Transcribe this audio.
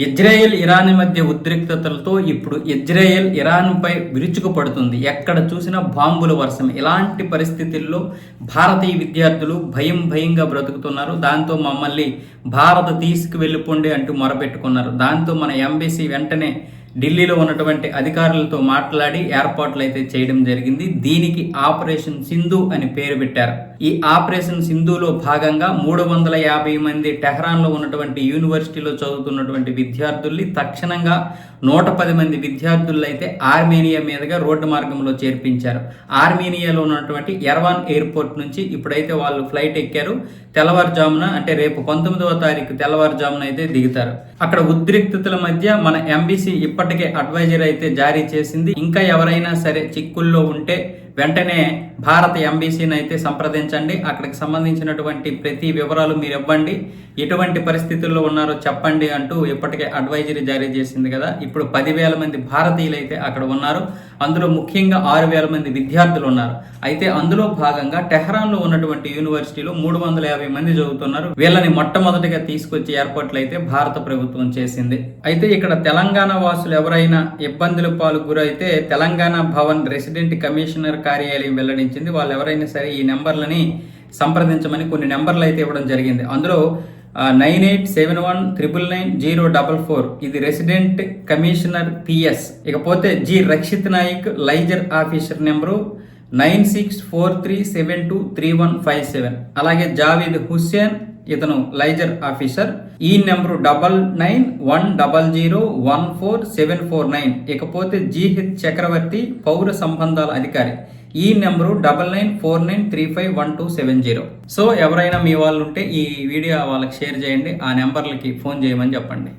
Israel Iran మధ్య ఉద్రిక్తతలతో ఇప్పుడు Israel ఇరాన్పై విరుచుకుపడుతుంది. ఎక్కడ చూసినా బాంబుల వర్షం. ఇలాంటి పరిస్థితుల్లో భారతీయ విద్యార్థులు భయం భయంగా బ్రతుకుతున్నారు. దాంతో మమ్మల్ని భారత తీసుకువెళ్ళిపోండి అంటూ మొరపెట్టుకున్నారు. దాంతో మన ఎంబీసీ వెంటనే ఢిల్లీలో ఉన్నటువంటి అధికారులతో మాట్లాడి ఏర్పాట్లు అయితే చేయడం జరిగింది. దీనికి ఆపరేషన్ సింధు అని పేరు పెట్టారు. ఈ ఆపరేషన్ సింధులో భాగంగా మూడు వందల యాభై మంది టెహ్రాన్లో ఉన్నటువంటి యూనివర్సిటీలో చదువుతున్నటువంటి విద్యార్థుల్ని తక్షణంగా నూట పది మంది విద్యార్థులు అయితే ఆర్మేనియా మీదుగా రోడ్డు మార్గంలో చేర్పించారు. ఆర్మేనియాలో ఉన్నటువంటి ఎర్వాన్ ఎయిర్పోర్ట్ నుంచి ఇప్పుడైతే వాళ్ళు ఫ్లైట్ ఎక్కారు. తెల్లవారుజామున అంటే రేపు పంతొమ్మిదవ తారీఖు తెల్లవారుజామున అయితే దిగుతారు. అక్కడ ఉద్రిక్తతల మధ్య మన ఎంబీసీ ఇప్పటి ఇప్పటికే అడ్వైజర్ అయితే జారీ చేసింది. ఇంకా ఎవరైనా సరే చిక్కుల్లో ఉంటే వెంటనే భారత ఎంబీసీని అయితే సంప్రదించండి. అక్కడికి సంబంధించినటువంటి ప్రతి వివరాలు మీరు ఇవ్వండి. ఎటువంటి పరిస్థితుల్లో ఉన్నారో చెప్పండి అంటూ ఇప్పటికే అడ్వైజరీ జారీ చేసింది కదా. ఇప్పుడు పదివేల మంది భారతీయులు అయితే అక్కడ ఉన్నారు. అందులో ముఖ్యంగా ఆరు వేల మంది విద్యార్థులు ఉన్నారు. అయితే అందులో భాగంగా టెహరాన్లో ఉన్నటువంటి యూనివర్సిటీలో మూడు వందల యాభై మంది చదువుతున్నారు. వీళ్ళని మొట్టమొదటిగా తీసుకొచ్చే ఏర్పాట్లు అయితే భారత ప్రభుత్వం చేసింది. అయితే ఇక్కడ తెలంగాణ వాసులు ఎవరైనా ఇబ్బందుల పాలు గురైతే తెలంగాణ భవన్ రెసిడెంట్ కమిషనర్ కార్యాలయం వెల్లడించింది. వాళ్ళు ఎవరైనా సరే ఈ నెంబర్లని సంప్రదించమని కొన్ని నెంబర్లు అయితే ఇవ్వడం జరిగింది. అందులో nine eight seven one triple nine zero double four. ఇది రెసిడెంట్ కమిషనర్ పిఎస్ ఇకపోతే G Rakshit Nayak liaison officer number nine six four three seven two three one five seven. అలాగే జావేద్ హుస్సేన్ ఇతను లైజర్ ఆఫీసర్. ఈ number double nine one double zero one four seven four nine. ఇకపోతే GH Chakravarthi పౌర సంబంధాల అధికారి. ఈ number double nine four nine three five one two seven zero. So ఎవరైనా మీ వాళ్ళు ఉంటే ఈ వీడియో వాళ్ళకి షేర్ చేయండి ఆ నెంబర్లకి ఫోన్ చేయమని చెప్పండి.